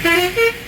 Mm-hmm.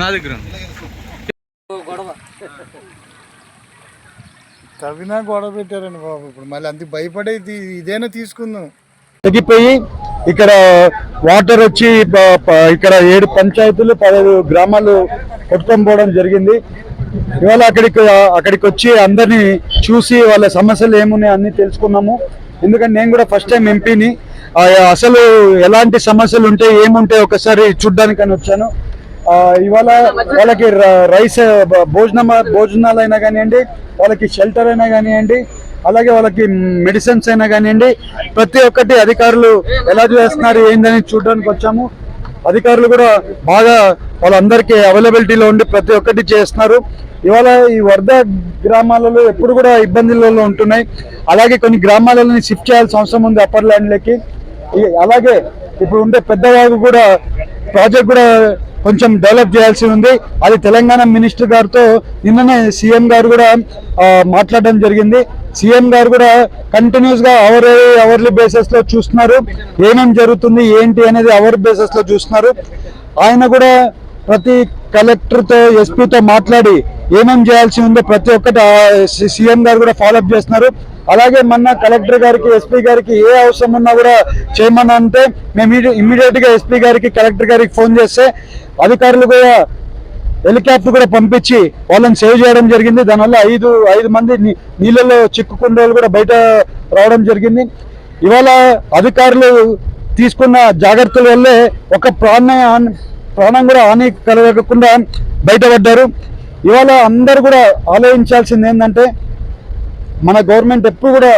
నా దగ్గర. తవ్వినా గొడవ పెట్టారండి బాబు. ఇప్పుడు మళ్ళీ అంత భయపడేది ఇదేనా తీసుకుందాం. తగ్గిపోయి ఇక్కడ వాటర్ వచ్చి ఇక్కడ ఏడు పంచాయతీలు పదహైదు గ్రామాలు కొట్టుకొని పోవడం జరిగింది. ఇవాళ అక్కడికి అక్కడికి వచ్చి అందరినీ చూసి వాళ్ళ సమస్యలు ఏమున్నాయి అన్ని తెలుసుకున్నాము. ఎందుకంటే నేను కూడా ఫస్ట్ టైం ఎంపీని అసలు ఎలాంటి సమస్యలు ఉంటాయి ఏముంటాయి ఒకసారి చూడ్డానికని వచ్చాను. ఇవాళ వాళ్ళకి రైస్ భోజనం భోజనాలు అయినా కానివ్వండి వాళ్ళకి షెల్టర్ అయినా కానివ్వండి అలాగే వాళ్ళకి మెడిసిన్స్ అయినా కానివ్వండి ప్రతి ఒక్కటి అధికారులు ఎలా చేస్తున్నారు ఏందని చూడడానికి వచ్చాము. అధికారులు కూడా బాగా వాళ్ళందరికీ అవైలబిలిటీలో ఉండి ప్రతి ఒక్కటి చేస్తున్నారు. ఇవాళ ఈ వరద గ్రామాలలో ఎప్పుడు కూడా ఇబ్బందులలో ఉంటున్నాయి. అలాగే కొన్ని గ్రామాలని షిఫ్ట్ చేయాల్సిన అవసరం ఉంది అప్పర్ ల్యాండ్లకి అలాగే ఇప్పుడు ఉండే పెద్దవాగు కూడా ప్రాజెక్ట్ కూడా కొంచెం డెవలప్ చేయాల్సి ఉంది. అది తెలంగాణ మినిస్టర్ గారితో నిన్ననే సీఎం గారు కూడా మాట్లాడడం జరిగింది. సీఎం గారు కూడా కంటిన్యూస్గా అవర్ అవర్లీ బేసిస్లో చూస్తున్నారు. ఏమేం జరుగుతుంది ఏంటి అనేది అవర్ బేసిస్లో చూస్తున్నారు. ఆయన కూడా ప్రతి కలెక్టర్తో ఎస్పీతో మాట్లాడి ఏమేం చేయాల్సి ఉందో ప్రతి ఒక్కటి సీఎం గారు కూడా ఫాలోఅప్ చేస్తున్నారు. అలాగే మొన్న కలెక్టర్ గారికి ఎస్పీ గారికి ఏ అవసరం ఉన్నా కూడా చేయమని అంటే మేము ఇమ్మీడియట్గా ఎస్పీ గారికి కలెక్టర్ గారికి ఫోన్ చేస్తే అధికారులు కూడా హెలికాప్టర్ కూడా పంపించి వాళ్ళని సేవ్ చేయడం జరిగింది. దానివల్ల ఐదు ఐదు మంది నీ- నీళ్ళలో చిక్కుకున్న వాళ్ళు కూడా బయట రావడం జరిగింది. ఇవాళ అధికారులు తీసుకున్న జాగ్రత్తల వల్లే ఒక ప్రాణ ప్రాణం కూడా హాని కలగకుండా బయటపడ్డారు. ఇవాళ అందరు కూడా ఆలోచించాల్సింది ఏంటంటే మన గవర్నమెంట్ ఎప్పుడు కూడా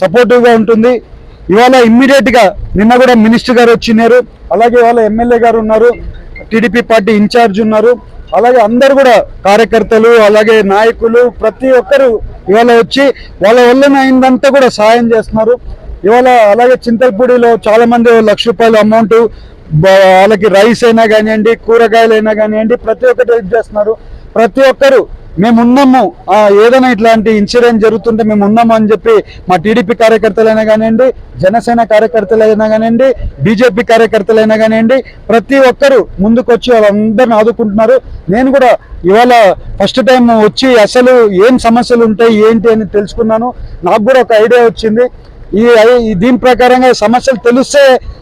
సపోర్టివ్గా ఉంటుంది. ఇవాళ ఇమ్మీడియట్గా నిన్న కూడా మినిస్టర్ గారు వచ్చినారు. అలాగే ఇవాళ ఎమ్మెల్యే గారు ఉన్నారు. టీడీపీ పార్టీ ఇన్ఛార్జ్ ఉన్నారు. అలాగే అందరు కూడా కార్యకర్తలు అలాగే నాయకులు ప్రతి ఒక్కరు ఇవాళ వచ్చి వాళ్ళ వల్ల అయిందంతా కూడా సాయం చేస్తున్నారు. ఇవాళ అలాగే చింతలపూడిలో చాలామంది లక్ష రూపాయల అమౌంట్ వాళ్ళకి రైస్ అయినా కానివ్వండి కూరగాయలు అయినా కానివ్వండి ప్రతి ఒక్కటి హెల్ప్ చేస్తున్నారు. ప్రతి ఒక్కరు మేము ఉన్నాము ఏదైనా ఇట్లాంటి ఇన్సిడెంట్ జరుగుతుంటే మేము ఉన్నాము అని చెప్పి మా టీడీపీ కార్యకర్తలైనా కానివ్వండి జనసేన కార్యకర్తలైనా కానివ్వండి బీజేపీ కార్యకర్తలైనా కానివ్వండి ప్రతి ఒక్కరు ముందుకొచ్చి వాళ్ళందరిని ఆదుకుంటున్నారు. నేను కూడా ఇవాళ ఫస్ట్ టైం వచ్చి అసలు ఏం సమస్యలు ఉంటాయి ఏంటి అని తెలుసుకున్నాను. నాకు కూడా ఒక ఐడియా వచ్చింది. ఈ ఈ దీని ప్రకారంగా సమస్యలు తెలిస్తే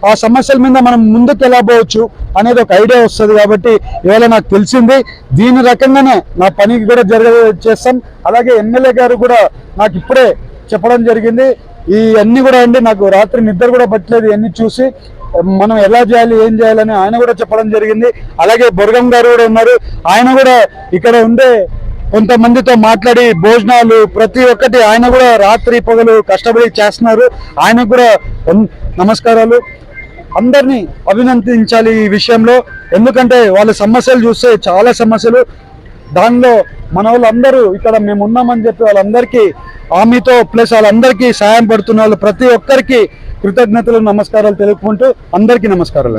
ఆ సమస్యల మీద మనం ముందుకు ఎలా పోవచ్చు అనేది ఒక ఐడియా వస్తుంది కాబట్టి ఇవాళ నాకు తెలిసింది. దీని రకంగానే నా పనికి కూడా జరగ చేస్తాం. అలాగే ఎమ్మెల్యే గారు కూడా నాకు ఇప్పుడే చెప్పడం జరిగింది. ఈ అన్ని కూడా అండి నాకు రాత్రి నిద్ర కూడా పట్టలేదు ఇవన్నీ చూసి. మనం ఎలా చేయాలి ఏం చేయాలని ఆయన కూడా చెప్పడం జరిగింది. అలాగే బొరగం గారు కూడా ఉన్నారు. ఆయన కూడా ఇక్కడ ఉండే కొంతమందితో మాట్లాడి భోజనాలు ప్రతి ఒక్కటి ఆయన కూడా రాత్రి పగలు కష్టపడి చేస్తున్నారు. ఆయన కూడా నమస్కారాలు. అందరినీ అభినందించాలి ఈ విషయంలో. ఎందుకంటే వాళ్ళ సమస్యలు చూస్తే చాలా సమస్యలు. దానిలో మన వాళ్ళందరూ ఇక్కడ మేము ఉన్నామని చెప్పి వాళ్ళందరికీ హామీతో ప్లస్ వాళ్ళందరికీ సాయం పడుతున్న వాళ్ళు ప్రతి ఒక్కరికి కృతజ్ఞతలు నమస్కారాలు తెలుపుకుంటూ అందరికీ నమస్కారాలు